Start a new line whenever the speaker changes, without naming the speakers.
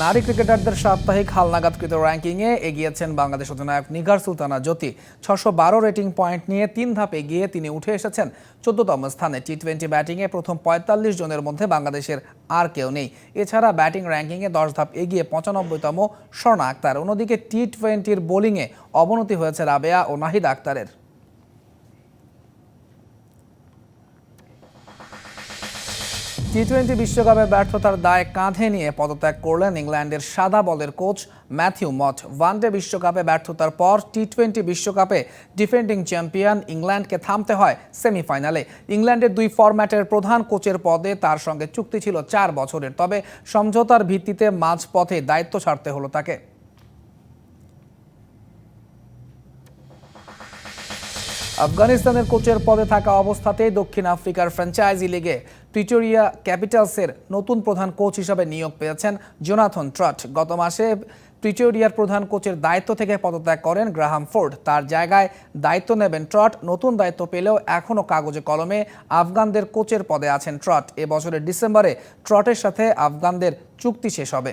নারী ক্রিকেটারদের সাপ্তাহিক হালনাগাদকৃত র্যাঙ্কিংয়ে এগিয়েছেন বাংলাদেশ অধিনায়ক নিগার সুলতানা জ্যোতি। ছশো বারো রেটিং পয়েন্ট নিয়ে তিন ধাপে এগিয়ে তিনি উঠে এসেছেন চোদ্দতম স্থানে। টি টোয়েন্টি ব্যাটিংয়ে প্রথম পঁয়তাল্লিশ জনের মধ্যে বাংলাদেশের আর কেউ নেই। এছাড়া ব্যাটিং র্যাঙ্কিংয়ে দশ ধাপ এগিয়ে পঁচানব্বইতম স্বর্ণা আক্তার। অন্যদিকে টি টোয়েন্টির বোলিংয়ে অবনতি হয়েছে রাবেয়া ও নাহিদ আক্তারের। টি টোয়েন্টি বিশ্বকাপে ব্যর্থতার দায় কাঁধে নিয়ে পদত্যাগ করলেন ইংল্যান্ডের সাদা বলের কোচ ম্যাথিউ মট। ওয়ানডে বিশ্বকাপে ব্যর্থতার পর টি টোয়েন্টি বিশ্বকাপে ডিফেন্ডিং চ্যাম্পিয়ন ইংল্যান্ডকে থামতে হয় সেমিফাইনালে। ইংল্যান্ডের দুই ফরম্যাটের প্রধান কোচের পদে তার সঙ্গে চুক্তি ছিল চার বছরের। তবে সমঝোতার ভিত্তিতে মাঝপথে দায়িত্ব ছাড়তে হলো তাকে। আফগানিস্তানের কোচের পদে থাকা অবস্থাতেই দক্ষিণ আফ্রিকার ফ্র্যাঞ্চাইজি লিগে প্রিটোরিয়া ক্যাপিটালসের নতুন প্রধান কোচ হিসাবে নিয়োগ পেয়েছেন জোনাথন ট্রট। গত মাসে প্রিটোরিয়ার প্রধান কোচের দায়িত্ব থেকে পদত্যাগ করেন গ্রাহাম ফোর্ড। তার জায়গায় দায়িত্ব নেবেন ট্রট। নতুন দায়িত্ব পেলেও এখনও কাগজে কলমে আফগানদের কোচের পদে আছেন ট্রট। এ বছরের ডিসেম্বরে ট্রটের সাথে আফগানদের চুক্তি শেষ হবে।